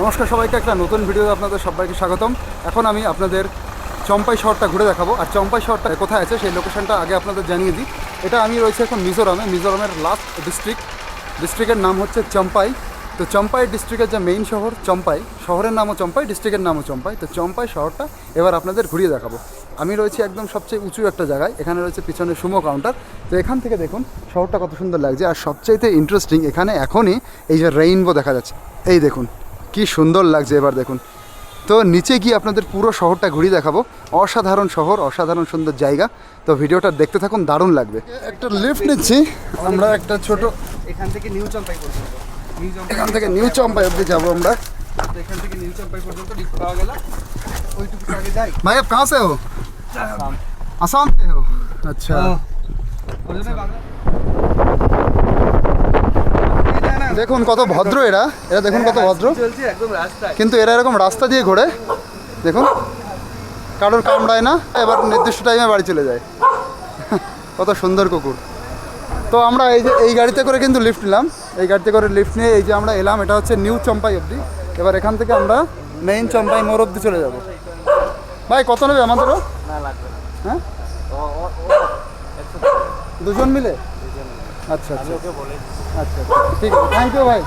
নমস্কার সবাইকে, একটা নতুন ভিডিওতে আপনাদের সবাইকে স্বাগতম। এখন আমি আপনাদের চম্পাই শহরটা ঘুরে দেখাবো। আর চম্পাই শহরটা কোথায় আছে সেই লোকেশনটা আগে আপনাদের জানিয়ে দিই। এটা আমি রয়েছে এখন মিজোরামে, মিজোরামের লাস্ট ডিস্ট্রিক্ট ডিস্ট্রিক্টের নাম হচ্ছে চম্পাই। তো চম্পাই ডিস্ট্রিক্টের যে মেইন শহর চম্পাই, শহরের নামও চম্পাই ডিস্ট্রিক্টের নামও চম্পাই। তো চম্পাই শহরটা এবার আপনাদের ঘুরিয়ে দেখাবো। আমি রয়েছি একদম সবচেয়ে উঁচু একটা জায়গায়, এখানে রয়েছে পিছনে সুমো কাউন্টার তো এখান থেকে দেখুন, শহরটা কত সুন্দর লাগছে। আর সবচাইতে ইন্টারেস্টিং এখানে এখনই এই যে রেইনবো দেখা যাচ্ছে। এই দেখুন কি সুন্দর লাগছে এবার দেখুন। তো নিচে গিয়ে আপনাদের পুরো শহরটা ঘুরিয়ে দেখাবো। অসাধারণ শহর অসাধারণ সুন্দর জায়গা। তো ভিডিওটা দেখতে থাকুন দারুণ লাগবে। একটা লিফট নিচ্ছি। আমরা একটা ছোট এখান থেকে নিউ চম্পাই পর্যন্ত। এখান থেকে নিউ চম্পাই অব্দি যাব আমরা। এখান থেকে নিউ চম্পাই পর্যন্ত লিফট পাওয়া গেল। ওইটুকু আগে যাই। ভাই আপ কাহা হো? আসাম। সে হো। আচ্ছা। দেখুন কত ভদ্র এরা। এরা দেখুন কত ভদ্র। চলছে একদম রাস্তায়। কিন্তু এরা এরকম রাস্তা দিয়ে ঘোরে। দেখুন কারোর কামড়ায় না এবার নির্দিষ্ট টাইমে বাড়ি চলে যায়। কত সুন্দর কুকুর। তো আমরা এই যে এই গাড়িতে করে কিন্তু লিফট নিলাম। এই গাড়িতে করে লিফট নিয়ে এই যে আমরা এলাম এটা হচ্ছে নিউ চম্পাই অবধি। এবার এখান থেকে আমরা মেইন চম্পাই মোড় অবধি চলে যাব। ভাই কত নেবে আমাদেরও? হ্যাঁ? দুজন মিলে? আচ্ছা আচ্ছা। ওকে বলে আচ্ছা আচ্ছা, ঠিক আছে থ্যাংক ইউ ভাই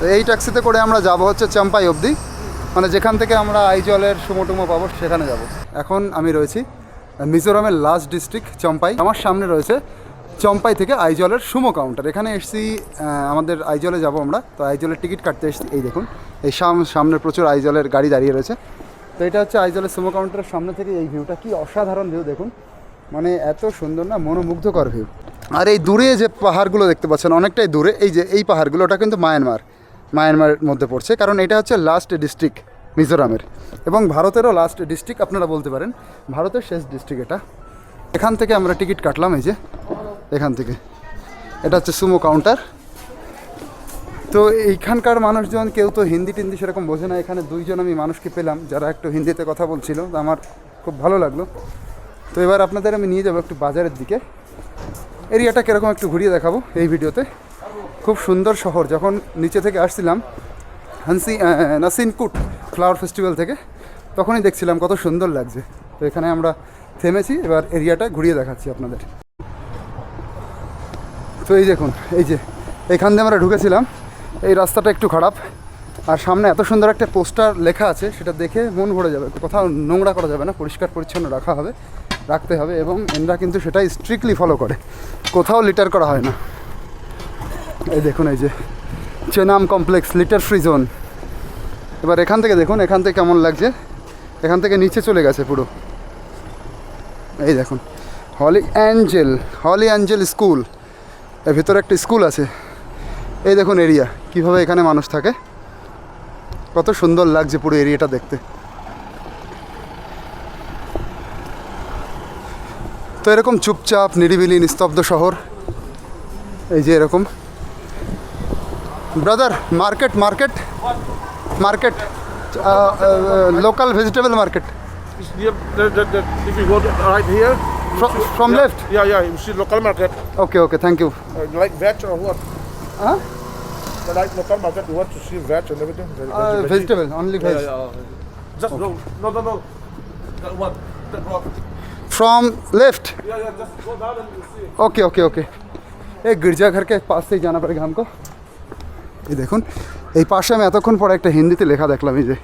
তো এই ট্যাক্সিতে করে আমরা যাব হচ্ছে চাম্পাই অবধি। মানে যেখান থেকে আমরা আইজলের সুমো টুমো পাবো সেখানে যাব। এখন আমি রয়েছি মিজোরামের লাস্ট ডিস্ট্রিক্ট চম্পাই। আমার সামনে রয়েছে চম্পাই থেকে আইজলের সুমো কাউন্টার এখানে এসছি আমাদের আইজলে যাব আমরা। তো আইজলের টিকিট কাটতে এসেছি। এই দেখুন এই সাম- সামনে প্রচুর আইজলের গাড়ি দাঁড়িয়ে রয়েছে। তো এটা হচ্ছে আইজলের সুমো কাউন্টারের সামনে থেকে এই ভিউটা কি অসাধারণ ভিউ দেখুন। মানে এত সুন্দর না মনোমুগ্ধকর ভিউ আর এই দূরে যে পাহাড়গুলো দেখতে পাচ্ছেন, অনেকটাই দূরে, এই যে এই পাহাড়গুলো, ওটা কিন্তু মায়ানমার, মায়ানমারের মধ্যে পড়ছে। কারণ এটা হচ্ছে লাস্ট ডিস্ট্রিক্ট মিজোরামের। এবং ভারতেরও লাস্ট ডিস্ট্রিক্ট আপনারা বলতে পারেন, ভারতের শেষ ডিস্ট্রিক্ট এটা। এখান থেকে আমরা টিকিট কাটলাম, এই যে, এখান থেকে। এটা হচ্ছে সুমো কাউন্টার তো এইখানকার মানুষজন, কেউ তো হিন্দি টিন্দি সেরকম বোঝে না। এখানে দুইজন আমি মানুষকে পেলাম, যারা একটু হিন্দিতে কথা বলছিল আমার খুব ভালো লাগল। তো এবার আপনাদের আমি নিয়ে যাব একটু বাজারের দিকে। এরিয়াটা কীরকম একটু ঘুরিয়ে দেখাবো এই ভিডিওতে। খুব সুন্দর শহর, যখন নিচে থেকে আসছিলাম, হানসি নাসিনকুট ফ্লাওয়ার ফেস্টিভ্যাল থেকে, তখনই দেখছিলাম কত সুন্দর লাগছে। তো এখানে আমরা থেমেছি, এবার এরিয়াটা ঘুরিয়ে দেখাচ্ছি আপনাদের। তো এই দেখুন, এই যে এখান দিয়ে আমরা ঢুকেছিলাম, এই রাস্তাটা একটু খারাপ, আর সামনে এত সুন্দর একটা পোস্টার লেখা আছে, সেটা দেখে মন ভরে যাবে। কোথাও নোংরা করা যাবে না পরিষ্কার পরিচ্ছন্ন রাখা হবে। রাখতে হবে এবং এনরা কিন্তু সেটাই স্ট্রিক্টলি ফলো করে। কোথাও লিটার করা হয় না। এই দেখুন, এই যে চেনাম কমপ্লেক্স লিটার ফ্রি জোন এবার এখান থেকে দেখুন, এখান থেকে কেমন লাগছে। এখান থেকে নিচে চলে গেছে পুরো। এই দেখুন হলি অ্যাঞ্জেল হলি অ্যাঞ্জেল স্কুলের ভিতরে একটা স্কুল আছে। এই দেখুন এরিয়া কীভাবে এখানে মানুষ থাকে। কত সুন্দর লাগছে পুরো এরিয়াটা দেখতে। তো এরকম চুপচাপ নিরিবিলি নিস্তব্ধ শহর এই যে এরকম brother market market market local vegetable market Yep, the, the, the, if you go to, right here. you see- from yeah, left? Yeah, yeah, you see local market. Okay okay thank you Uh, like veg or what? Huh? The like local market, you want to see veg and everything? Veg- veg- veg- vegetable only Yeah, veg yeah, yeah. Just go. No, no, no. That one. That one. from left. Yeah, yeah, just go down and see. Okay, okay, okay. এই গির্জাঘর কে পাশ থেকে জানা পড়ে হামকো এই দেখুন এই পাশে আমি এতক্ষণ পরে একটা হিন্দিতে লেখা দেখলাম এই যে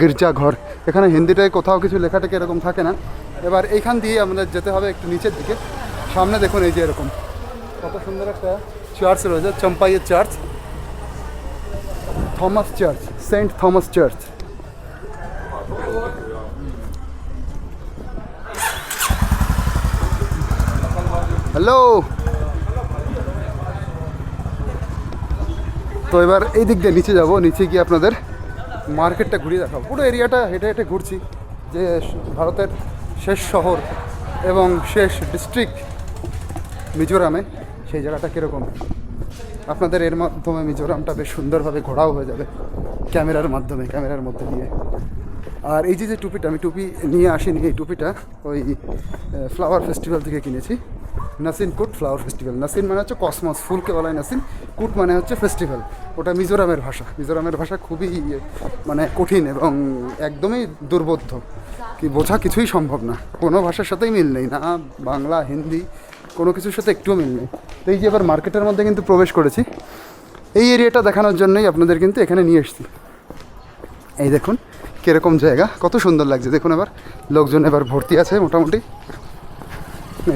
গির্জাঘর এখানে হিন্দিটায় কোথাও কিছু লেখাটাকে এরকম থাকে না? এবার এইখান দিয়ে আমাদের যেতে হবে একটু নিচের দিকে। সামনে দেখুন এই যে এরকম। কত সুন্দর একটা চার্চ রয়েছে চম্পাইয়ের church Thomas church Saint Thomas church hello তো এবার এই দিক দিয়ে নিচে যাব, নিচে গিয়ে আপনাদের মার্কেটটা ঘুরিয়ে দেখাবো। পুরো এরিয়াটা হেঁটে হেঁটে ঘুরছি, যে ভারতের শেষ শহর এবং শেষ ডিস্ট্রিক্ট মিজোরামে, সেই জায়গাটা কীরকম? আপনাদের এর মাধ্যমে মিজোরামটা বেশ সুন্দরভাবে ঘোরাও হয়ে যাবে, ক্যামেরার মাধ্যমে, ক্যামেরার মধ্যে দিয়ে। আর এই যে যে টুপিটা, আমি টুপি নিয়ে আসিনি, এই টুপিটা ওই ফ্লাওয়ার ফেস্টিভ্যাল থেকে কিনেছি। নাসিন কুট ফ্লাওয়ার ফেস্টিভ্যাল। নাসিন মানে হচ্ছে কসমস ফুলকে বলা হয় নাসিন কুট মানে হচ্ছে ফেস্টিভ্যাল। ওটা মিজোরামের ভাষা। মিজোরামের ভাষা খুবই ইয়ে, মানে কঠিন এবং একদমই দুর্বোধ্য। কি বোঝা কিছুই সম্ভব না। কোনো ভাষার সাথেই মিল নেই না বাংলা হিন্দি কোনো কিছুর সাথে একটুও মিল নেই। তো এই যে এবার মার্কেটের মধ্যে কিন্তু প্রবেশ করেছি। এই এরিয়াটা দেখানোর জন্যই আপনাদের কিন্তু এখানে নিয়ে এসেছি। এই দেখুন কীরকম জায়গা কত সুন্দর লাগছে। দেখুন এবার লোকজন এবার ভর্তি আছে মোটামুটি।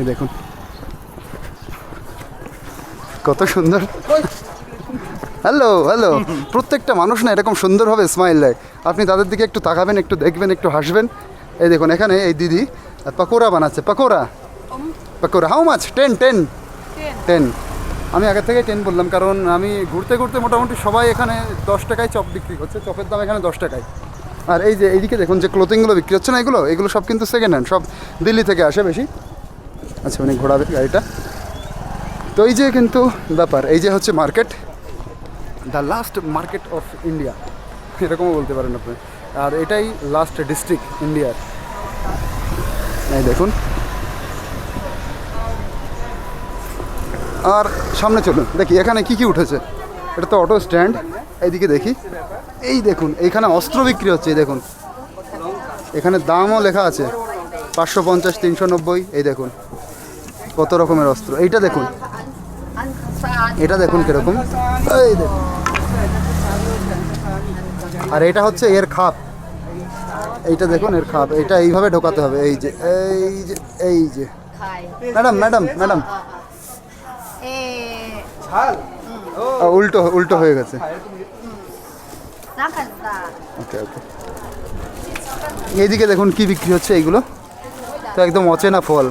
এই দেখুন। কত সুন্দর। হ্যালো হ্যালো প্রত্যেকটা মানুষ না এরকম সুন্দরভাবে স্মাইল দেয়। আপনি তাদের দিকে একটু তাকাবেন, একটু দেখবেন, একটু হাসবেন। এই দেখুন, এখানে এই দিদি পাকোড়া বানাচ্ছে। Pakora? Pakora? How much ten ten ten আমি আগে থেকে টেন বললাম, কারণ আমি ঘুরতে ঘুরতে মোটামুটি সবাই এখানে দশ টাকায় চপ বিক্রি করছে। চপের দাম এখানে দশ টাকায়। আর এই যে এইদিকে দেখুন, যে ক্লোথিংগুলো বিক্রি হচ্ছে না এগুলো? এগুলো সব কিন্তু সেকেন্ড হ্যান্ড সব দিল্লি থেকে আসে বেশি। আচ্ছা উনি ঘোরাবে গাড়িটা। তো এই যে কিন্তু ব্যাপার, এই যে হচ্ছে market the last market of India এরকমও বলতে পারেন আপনি। আর এটাই লাস্ট ডিস্ট্রিক্ট ইন্ডিয়ার এই দেখুন। আর সামনে চলুন, দেখি এখানে কি কি উঠেছে। এটা তো অটো স্ট্যান্ড এইদিকে দেখি। এই দেখুন এইখানে অস্ত্র বিক্রি হচ্ছে, এই দেখুন। এখানে দামও লেখা আছে, পাঁচশো পঞ্চাশ, তিনশো নব্বই, এই দেখুন। কত রকমের অস্ত্র, এইটা দেখুন। এটা দেখুন কীরকম। এই দেখুন। আর এটা হচ্ছে এর খাপ। এইটা দেখুন এর খাপ। এটা এইভাবে ঢোকাতে হবে। এই যে এই যে এই যে। Madam madam madam. উল্টো উল্টো হয়ে গেছে। ওকে ওকে। এইদিকে দেখুন কি বিক্রি হচ্ছে এইগুলো। তো একদম অচেনা ফল।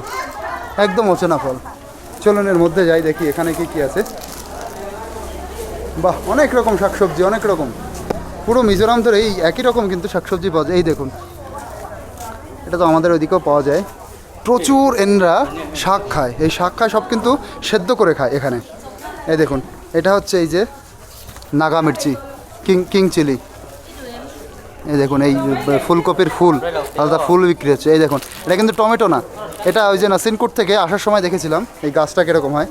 একদম অচেনা ফল। চলুন এর মধ্যে যাই, দেখি এখানে কি কি আছে। বাহ, অনেক রকম শাকসবজি, অনেক রকম। পুরো মিজোরাম ধরে এই একই রকম কিন্তু শাকসবজি পাওয়া যায়। এই দেখুন, এটা তো আমাদের ওইদিকেও পাওয়া যায়। প্রচুর এনরা শাক খায়। এই শাক খায়, সব কিন্তু সেদ্ধ করে খায় এখানে। এই দেখুন, এটা হচ্ছে এই যে Naga Mirchi, king king chilli. এই দেখুন, এই ফুলকপির ফুল, আলাদা ফুল বিক্রি হচ্ছে। এই দেখুন, এটা কিন্তু টমেটো না। এটা ওই যে নাসিনকুট থেকে আসার সময় দেখেছিলাম, এই গাছটা কীরকম হয়।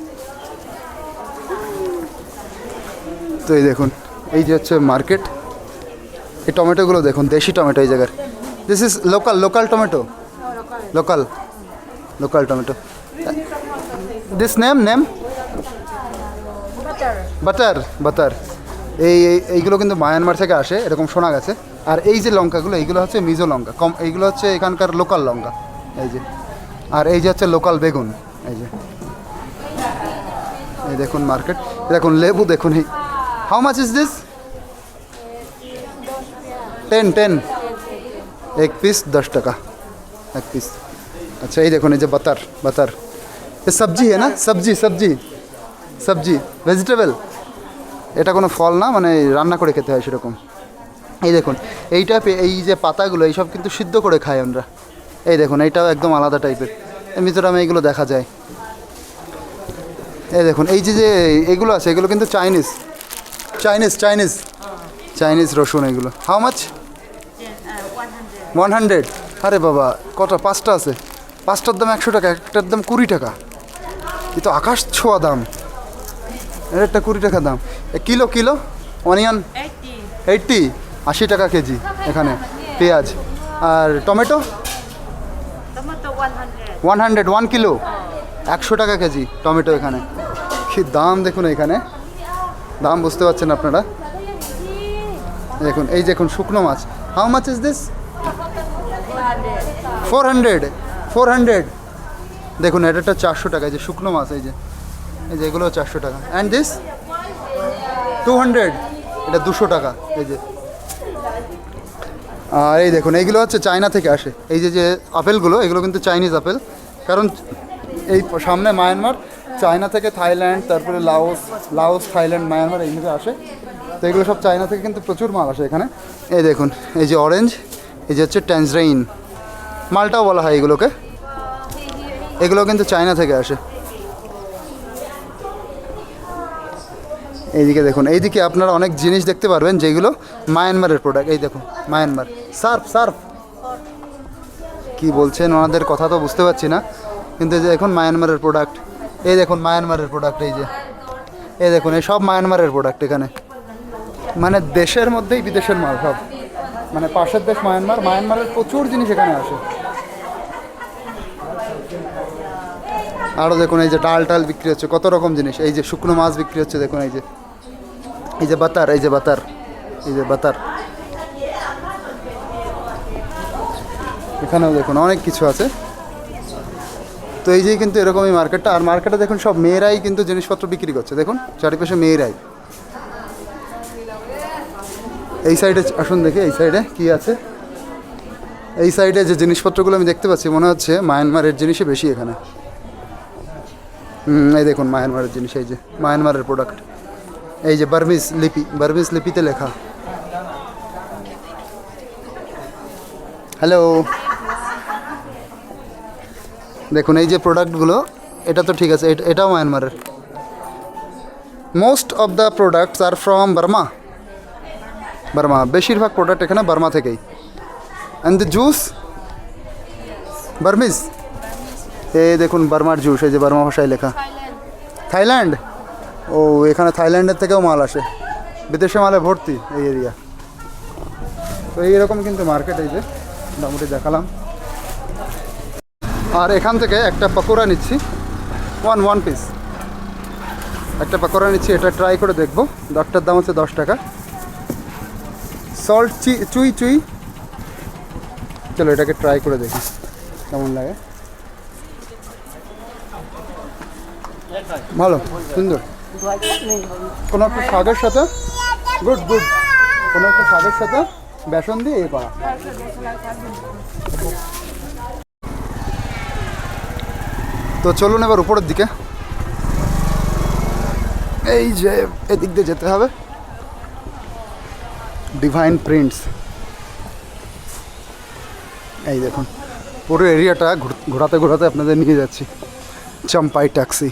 তো এই দেখুন এই যে হচ্ছে মার্কেট এই টমেটোগুলো দেখুন দেশি টমেটো এই জায়গার। This is local local tomato local local tomato this name name butter butter এই এই- এইগুলো কিন্তু মায়ানমার থেকে আসে এরকম শোনা গেছে। আর এই যে লঙ্কাগুলো এইগুলো হচ্ছে মিজো লঙ্কা। কম এইগুলো হচ্ছে এখানকার লোকাল লঙ্কা। এই যে। আর এই যে হচ্ছে লোকাল বেগুন। এই যে। এই দেখুন মার্কেট দেখুন লেবু দেখুন এই how much is this ten ten এক পিস দশ টাকা এক পিস আচ্ছা এই দেখুন এই যে বাতার বাতার এ সবজি হ্যাঁ না সবজি সবজি সবজি ভেজিটেবল এটা কোনো ফল না মানে রান্না করে খেতে হয় সেরকম এই দেখুন এইটা এই যে পাতাগুলো এইসব কিন্তু সিদ্ধ করে খাই আমরা এই দেখুন এইটাও একদম আলাদা টাইপের মিজোরামে এইগুলো দেখা যায় এই দেখুন এই যে যে এগুলো আছে এগুলো কিন্তু চাইনিজ চাইনিজ চাইনিজ চাইনিজ রসুন এগুলো। হাউ মাছ ওয়ান হান্ড্রেড আরে বাবা কটা? পাঁচটা আছে। পাঁচটার দাম একশো টাকা একটার দাম কুড়ি টাকা। এ তো আকাশ ছোঁয়া দাম। এর একটা কুড়ি টাকা দাম। Kilo kilo? অনিয়ন এইটটি আশি টাকা কেজি এখানে পেঁয়াজ। আর tomato? One hundred one kilo. একশো টাকা কেজি টমেটো এখানে। কি দাম দেখুন এখানে। দাম বুঝতে পারছেন আপনারা? দেখুন, এই দেখুন শুকনো মাছ। How much is this four hundred four hundred দেখুন এটা চারশো টাকা, এই যে শুকনো মাছ, এই যে। এই যে এগুলো চারশো টাকা। অ্যান্ড দিস টু হান্ড্রেড এটা দুশো টাকা, এই যে। আর এই দেখুন, এইগুলো হচ্ছে চায়না থেকে আসে। এই যে যে আপেলগুলো, এগুলো কিন্তু চাইনিজ আপেল। কারণ এই সামনে মায়ানমার চায়না থেকে থাইল্যান্ড, তারপরে লাওস লাওস, থাইল্যান্ড, মায়ানমার এইভাবে আসে। তো এগুলো সব চায়না থেকে কিন্তু প্রচুর মাল আসে এখানে। এই দেখুন, এই যে অরেঞ্জ এই যে হচ্ছে ট্যান্সরাইন মালটাও বলা হয় এগুলোকে। এগুলো কিন্তু চায়না থেকে আসে। এইদিকে দেখুন, এইদিকে আপনারা অনেক জিনিস দেখতে পারবেন যেগুলো মায়ানমারের প্রোডাক্ট এই দেখুন, মায়ানমার। Surf Surf. কি বলছেন, ওনাদের কথা তো বুঝতে পারছি না। কিন্তু এখন মায়ানমারের প্রোডাক্ট এই দেখুন মায়ানমারের প্রোডাক্ট এই যে। এই দেখুন, এই সব মায়ানমারের প্রোডাক্ট এখানে। মানে দেশের মধ্যেই বিদেশের মাল সব। মানে পাশের দেশ মায়ানমার, মায়ানমারের প্রচুর জিনিস এখানে আসে। আরও দেখুন, এই যে ডাল টাল বিক্রি হচ্ছে, কত রকম জিনিস। এই যে শুকনো মাছ বিক্রি হচ্ছে, দেখুন, এই যে। এই যে বাতার, এই যে বাতার, এই যে বাতার। এখানেও দেখুন, অনেক কিছু আছে। তো এই যে কিন্তু এরকমই মার্কেটটা আর মার্কেটে দেখুন সব মেয়েরাই কিন্তু জিনিসপত্র বিক্রি করছে। দেখুন, চারিপাশে মেয়েরাই। এই সাইডে আসুন দেখি, এই সাইডে কি আছে? এই সাইডে যে জিনিসপত্রগুলো আমি দেখতে পাচ্ছি, মনে হচ্ছে মায়ানমারের জিনিসই বেশি এখানে। হুম, এই দেখুন মায়ানমারের জিনিস, এই যে মায়ানমারের প্রোডাক্ট এই যে বার্মিস লিপি বার্মিস লিপিতে লেখা। হ্যালো দেখুন, এই যে প্রোডাক্টগুলো এটা তো ঠিক আছে, এটা- এটাও মায়ানমারের most of the products are from Burma Burma বেশিরভাগ প্রোডাক্ট এখানে বার্মা থেকেই। অ্যান্ড দ্য জুস বার্মিজ এই দেখুন বার্মার জুস এই যে বার্মা ভাষায় লেখা। থাইল্যান্ড ও, এখানে থাইল্যান্ডের থেকেও মাল আসে। বিদেশে মালে ভর্তি, এই এরিয়া তো এইরকম কিন্তু মার্কেট এই যে। মোটামুটি দেখালাম। আর এখান থেকে একটা পকোড়া নিচ্ছি। ওয়ান ওয়ান পিস একটা পকোড়া নিচ্ছি, এটা ট্রাই করে দেখব। দশটার দাম হচ্ছে দশ টাকা। সল্ট চি, চুই চুই। চলো এটাকে ট্রাই করে দেখি, কেমন লাগে। ভালো, সুন্দর। কোনো একটা শাকের সাথে গুড গুড কোনো একটা শাকের সাথে বেসন দিয়ে এ করা। তো চলুন এবার উপরের দিকে। এই যে এদিক দিয়ে যেতে হবে। ডিভাইন প্রিন্টস এই দেখুন, পুরো এরিয়াটা ঘোরাতে ঘোরাতে আপনাদের নিয়ে যাচ্ছি। চম্পাই ট্যাক্সি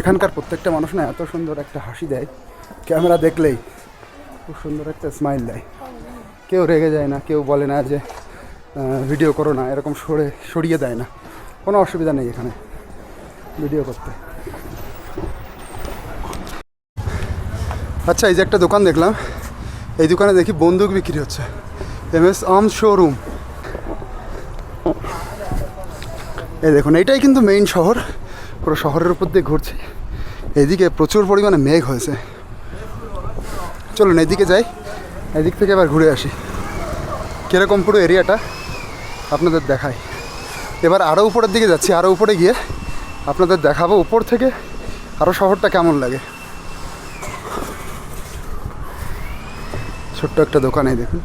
এখানকার প্রত্যেকটা মানুষ না এত সুন্দর একটা হাসি দেয়। ক্যামেরা দেখলেই খুব সুন্দর একটা স্মাইল দেয়। কেউ রেগে যায় না, কেউ বলে না যে ভিডিও করো না, এরকম সরে সরিয়ে দেয় না। কোনো অসুবিধা নেই এখানে ভিডিও করতে। আচ্ছা এই যে একটা দোকান দেখলাম। এই দোকানে দেখি বন্দুক বিক্রি হচ্ছে। M S arms showroom. এই দেখুন এইটাই কিন্তু মেইন শহর। পুরো শহরের উপর দিয়ে ঘুরছি। এদিকে প্রচুর পরিমাণে মেঘ হয়েছে। চলুন, এদিকে যাই। এদিক থেকে আবার ঘুরে আসি। কীরকম পুরো এরিয়াটা আপনাদের দেখাই। এবার আরও উপরের দিকে যাচ্ছি আরও উপরে গিয়ে আপনাদের দেখাবো উপর থেকে আরও শহরটা কেমন লাগে। ছোট্ট একটা দোকানে দেখুন।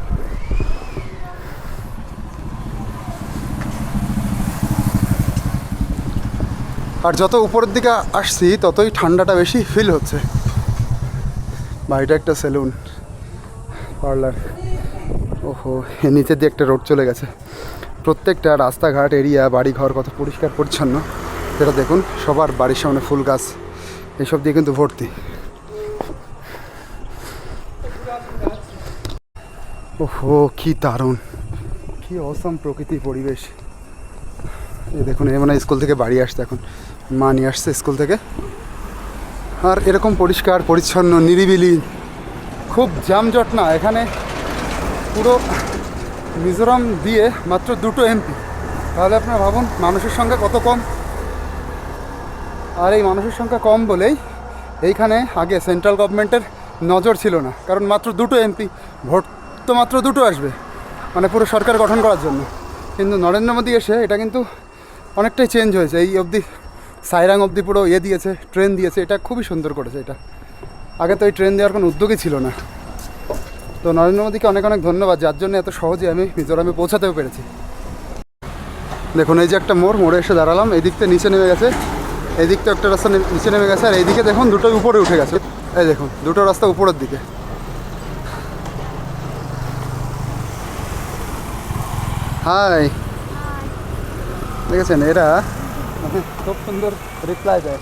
আর যত উপরের দিকে আসছি, ততই ঠান্ডাটা বেশি ফিল হচ্ছে। বাড়িটা একটা সেলুন পার্লার ওহো এর নিচে দিয়ে একটা রোড চলে গেছে। প্রত্যেকটা রাস্তাঘাট, এরিয়া, বাড়িঘর কত পরিষ্কার, পরিচ্ছন্ন, সেটা দেখুন। সবার বাড়ির সামনে ফুল গাছ, এসব দিয়ে কিন্তু ভর্তি। ওহো, কি দারুণ। কি অসম প্রকৃতি পরিবেশ। এই দেখুন এই মানে স্কুল থেকে বাড়ি আসছে এখন। মা নিয়ে আসছে স্কুল থেকে। আর এরকম পরিষ্কার, পরিচ্ছন্ন, নিরিবিলি, খুব জামজট না। এখানে পুরো মিজোরাম দিয়ে মাত্র দুটো এমপি তাহলে আপনারা ভাবুন, মানুষের সংখ্যা কত কম? আর এই মানুষের সংখ্যা কম বলেই এইখানে আগে সেন্ট্রাল গভর্নমেন্টের নজর ছিল না। কারণ মাত্র দুটো এমপি ভোট তো মাত্র দুটো আসবে মানে পুরো সরকার গঠন করার জন্য। কিন্তু নরেন্দ্র মোদী এসে এটা কিন্তু অনেকটাই চেঞ্জ হয়েছে। এই অবধি সাইরাং অবধি পুরো ইয়ে দিয়েছে ট্রেন দিয়েছে, এটা খুবই সুন্দর করেছে এটা। আগে তো এই ট্রেন দেওয়ার কোনো উদ্যোগই ছিল না। তো নরেন্দ্র মোদীকে অনেক অনেক ধন্যবাদ যার জন্য এত সহজে আমি মিজোরামে পৌঁছাতেও পেরেছি। দেখুন এই যে একটা মোড় মোড়ে এসে দাঁড়ালাম এই দিকতে নিচে নেমে গেছে এই দিকটা একটা রাস্তা নিচে নেমে গেছে আর এইদিকে দেখুন দুটোই উপরে উঠে গেছে। এই দেখুন দুটো রাস্তা উপরের দিকে। হাই। দেখেছেন এরা খুব সুন্দর রিপ্লাই দেয়।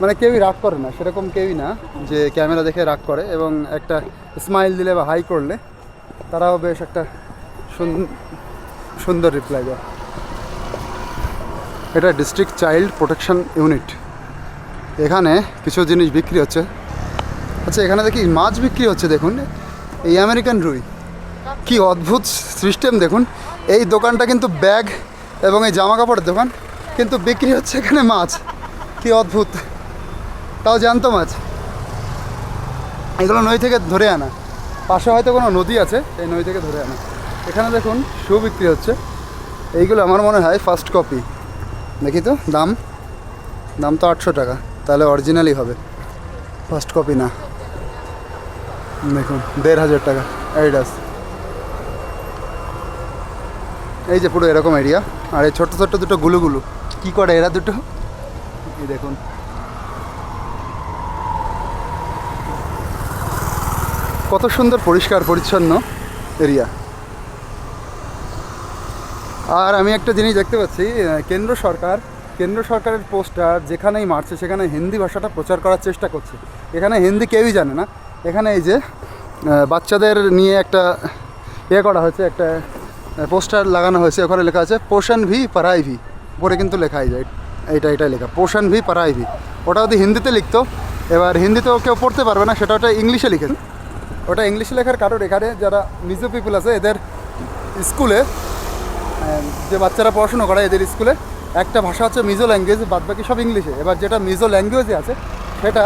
মানে কেউই রাগ করে না, সেরকম কেউই না যে ক্যামেরা দেখে রাগ করে এবং একটা স্মাইল দিলে বা হাই করলে তারাও বেশ একটা সুন- সুন্দর রিপ্লাই দেয়। এটা ডিস্ট্রিক্ট চাইল্ড প্রোটেকশন ইউনিট এখানে কিছু জিনিস বিক্রি হচ্ছে। আচ্ছা এখানে দেখি মাছ বিক্রি হচ্ছে, দেখুন। এই আমেরিকান রুই। কি অদ্ভুত সিস্টেম দেখুন। এই দোকানটা কিন্তু ব্যাগ এবং এই জামা কাপড়ের দোকান, কিন্তু বিক্রি হচ্ছে এখানে মাছ। কি অদ্ভুত। তাও জানতো মাছ। এগুলো নই থেকে ধরে আনা। পাশে হয়তো কোনো নদী আছে, এই নই থেকে ধরে আনা। এখানে দেখুন শু বিক্রি হচ্ছে। এইগুলো আমার মনে হয় ফার্স্ট কপি দেখি তো, দাম? দাম তো আটশো টাকা, তাহলে অরিজিনালই হবে। ফার্স্ট কপি না। দেখুন, দেড় হাজার টাকা অ্যাডিডাস এই যে পুরো এরকম এরিয়া আর এই ছোট্ট ছোট্ট দুটো গুলুগুলু। কি করে এরা দুটো? এই দেখুন। কত সুন্দর পরিষ্কার, পরিচ্ছন্ন এরিয়া। আর আমি একটা জিনিস দেখতে পাচ্ছি কেন্দ্র সরকার, কেন্দ্র সরকারের পোস্টার যেখানেই মারছে, সেখানে হিন্দি ভাষাটা প্রচার করার চেষ্টা করছে। এখানে হিন্দি কেউই জানে না। এখানে এই যে বাচ্চাদের নিয়ে একটা ইয়ে করা হয়েছে, একটা পোস্টার লাগানো হয়েছে, ওখানে লেখা আছে, পোষণ ভি পারাই ভি উপরে কিন্তু লেখাই যায়। এইটা এটাই লেখা, পোষণ ভি পারাই ভি ওটা যদি হিন্দিতে লিখতো, এবার হিন্দিতেও কেউ পড়তে পারবে না, সেটা ওটা ইংলিশে লিখেছে ওটা ইংলিশে লেখার কারণ এখানে যারা মিজো পিপুল আছে, এদের স্কুলে যে বাচ্চারা পড়াশুনো করে এদের স্কুলে, একটা ভাষা হচ্ছে মিজো ল্যাঙ্গুয়েজ বাদ বাকি সব ইংলিশে। এবার যেটা মিজো ল্যাঙ্গুয়েজে আছে, সেটা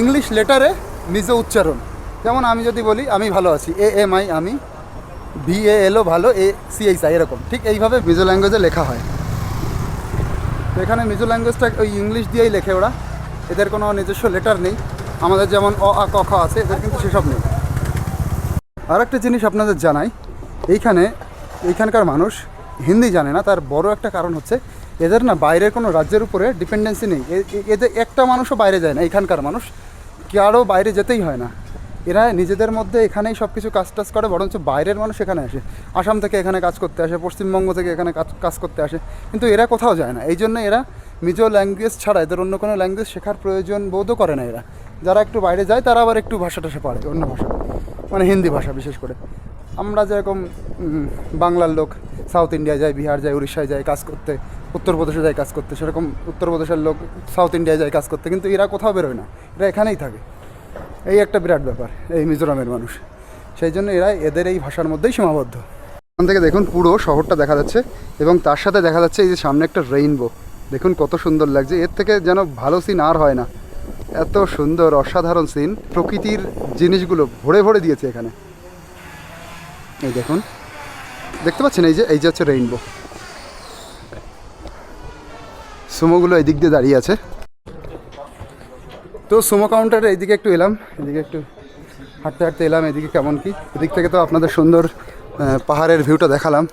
ইংলিশ লেটারে মিজো উচ্চারণ। যেমন আমি যদি বলি, আমি ভালো আছি এ এম আই আমি ভি এ এলও ভালো এ সি এইচ আই এরকম। ঠিক এইভাবে মিজো ল্যাঙ্গুয়েজে লেখা হয়। তো এখানে মিজো ল্যাঙ্গুয়েজটা ওই ইংলিশ দিয়েই লেখে ওরা। এদের কোনো নিজস্ব লেটার নেই। আমাদের যেমন অ, আ, ক, খ আছে, এদের কিন্তু সেসব নেই। আর একটা জিনিস আপনাদের জানাই, এইখানে, এইখানকার মানুষ হিন্দি জানে না, তার বড় একটা কারণ হচ্ছে এদের না বাইরের কোনো রাজ্যের উপরে ডিপেন্ডেন্সি নেই। এদের একটা মানুষও বাইরে যায় না এখানকার মানুষ। কারও বাইরে যেতেই হয় না। এরা নিজেদের মধ্যে এখানেই সব কিছু কাজ টাজ করে, বরঞ্চ বাইরের মানুষ এখানে আসে। আসাম থেকে এখানে কাজ করতে আসে, পশ্চিমবঙ্গ থেকে এখানে কাজ কাজ করতে আসে। কিন্তু এরা কোথাও যায় না। এই জন্য এরা মিজো ল্যাঙ্গুয়েজ ছাড়া, এদের অন্য কোনো ল্যাঙ্গুয়েজ শেখার প্রয়োজন বোধও করে না এরা। যারা একটু বাইরে যায়, তারা আবার একটু ভাষা টাষা পারে অন্য ভাষা। মানে হিন্দি ভাষা বিশেষ করে। আমরা যেরকম বাংলার লোক সাউথ ইন্ডিয়া যায়, বিহার যায়, উড়িষ্যায় যায় কাজ করতে, উত্তরপ্রদেশে যায় কাজ করতে, সেরকম উত্তরপ্রদেশের লোক সাউথ ইন্ডিয়ায় যায় কাজ করতে, কিন্তু এরা কোথাও বেরোয় না। এরা এখানেই থাকে। এই একটা বিরাট ব্যাপার, এই মিজোরামের মানুষ। সেই জন্য এরা এদের এই ভাষার মধ্যেই সীমাবদ্ধ। এখান থেকে দেখুন, পুরো শহরটা দেখা যাচ্ছে এবং তার সাথে দেখা যাচ্ছে এই যে সামনে একটা রেইনবো দেখুন কত সুন্দর লাগছে। এর থেকে যেন ভালো সিন আর হয় না। এত সুন্দর, অসাধারণ সিন প্রকৃতির জিনিসগুলো ভরে ভরে দিয়েছে এখানে। এই দেখুন। দেখতে পাচ্ছেন এই যে এই যে হচ্ছে রেইনবো সুমোগুলো এই দিক দিয়ে দাঁড়িয়ে আছে। তো সুমো কাউন্টারে এইদিকে একটু এলাম, এদিকে একটু হাঁটতে হাঁটতে এলাম, এদিকে কেমন কি। এদিক থেকে তো আপনাদের সুন্দর পাহাড়ের ভিউটা দেখালাম।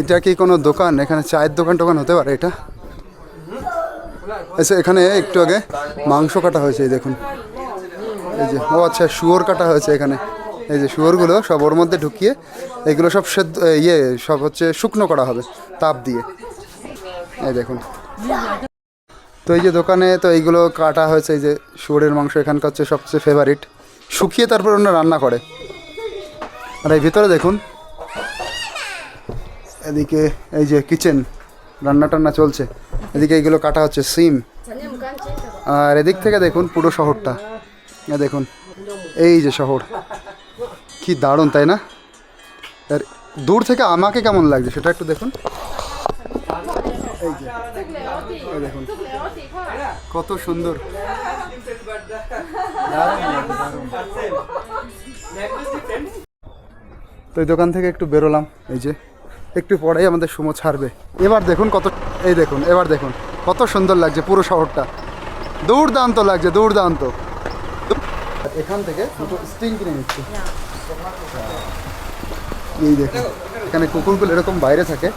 এটা কি কোনো দোকান? এখানে চায়ের দোকান টোকান হতে পারে এটা? আচ্ছা এখানে একটু আগে মাংস কাটা হয়েছে, এই দেখুন। এই যে, ও আচ্ছা শুয়োর কাটা হয়েছে এখানে। এই যে, শুয়োরগুলো সব ওর মধ্যে ঢুকিয়ে এগুলো সব সেদ্ধ ইয়ে সব হচ্ছে শুকনো করা হবে, তাপ দিয়ে। এই দেখুন। তো এই যে দোকানে তো এইগুলো কাটা হয়েছে, এই যে শুয়োরের মাংস এখানকার হচ্ছে সবচেয়ে ফেভারিট শুকিয়ে তারপর ওনারা রান্না করে। আর এই ভিতরে দেখুন, এদিকে এই যে কিচেন রান্না টান্না চলছে। এদিকে এইগুলো কাটা হচ্ছে, সিম। আর এদিক থেকে দেখুন পুরো শহরটা। দেখুন, এই যে শহর। কি দারুণ, তাই না? আর দূর থেকে আমাকে কেমন লাগছে সেটা একটু দেখুন। দেখুন। কত সুন্দর। তো এই দোকান থেকে একটু বেরোলাম, এই যে। একটু পরেই আমাদের সুমো ছাড়বে। এবার দেখুন কত, এই দেখুন, এবার দেখুন। কত সুন্দর লাগছে পুরো শহরটা। দুর্দান্ত লাগছে দুর্দান্ত। এখান থেকে দুটো স্টিং কিনে নিচ্ছি। এই দেখুন এখানে কুকুরগুলো এরকম বাইরে থাকে।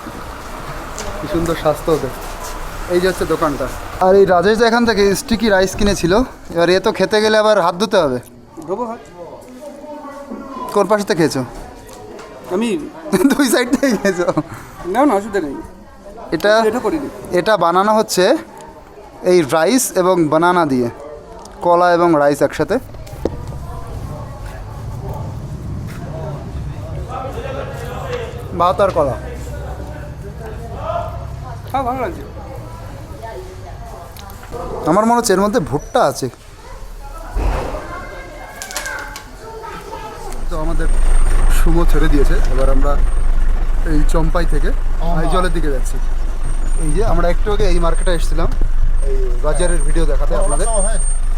কি সুন্দর স্বাস্থ্য ওদের। এই যে হচ্ছে দোকানটা। আর এই রাজেশ এখান থেকে স্টিকি রাইস কিনেছিল। এবার এ তো খেতে গেলে আবার হাত ধুতে হবে। কোন পাশে খেয়েছো? আমি দুই সাইড থেকে খেয়েছো। না না অসুবিধা নেই। এটা এটা বানানো হচ্ছে এই রাইস এবং বানানা দিয়ে কলা এবং রাইস একসাথে। ভাত আর কলা। হ্যাঁ ভালো লাগছে। আমার মনে হচ্ছে এর মধ্যে ভুট্টা আছে। তো আমাদের সুমো ছেড়ে দিয়েছে। এবার আমরা এই চম্পাই থেকে আইজলের দিকে যাচ্ছি। এই যে আমরা একটু আগে এই মার্কেটে এসেছিলাম, এই বাজারের ভিডিও দেখাতে আপনাদের।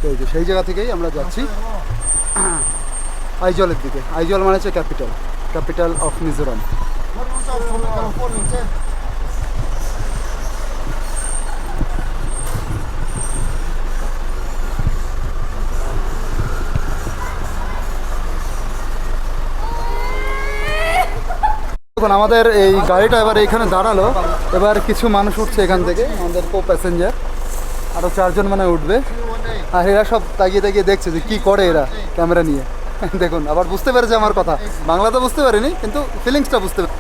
তো এই যে সেই জায়গা থেকেই আমরা যাচ্ছি। আইজলের দিকে। আইজল মানে হচ্ছে ক্যাপিটাল ক্যাপিটাল অফ মিজোরাম। দেখুন, আমাদের এই গাড়িটা এবার এইখানে দাঁড়াল। এবার কিছু মানুষ উঠছে এখান থেকে, আমাদের কো প্যাসেঞ্জার আরও চারজন মানে উঠবে। আর এরা সব তাকিয়ে তাকিয়ে দেখছে যে কী করে এরা ক্যামেরা নিয়ে। দেখুন, আবার বুঝতে পেরেছে আমার কথা। বাংলা তো বুঝতে পারিনি, কিন্তু ফিলিংসটা বুঝতে পেরে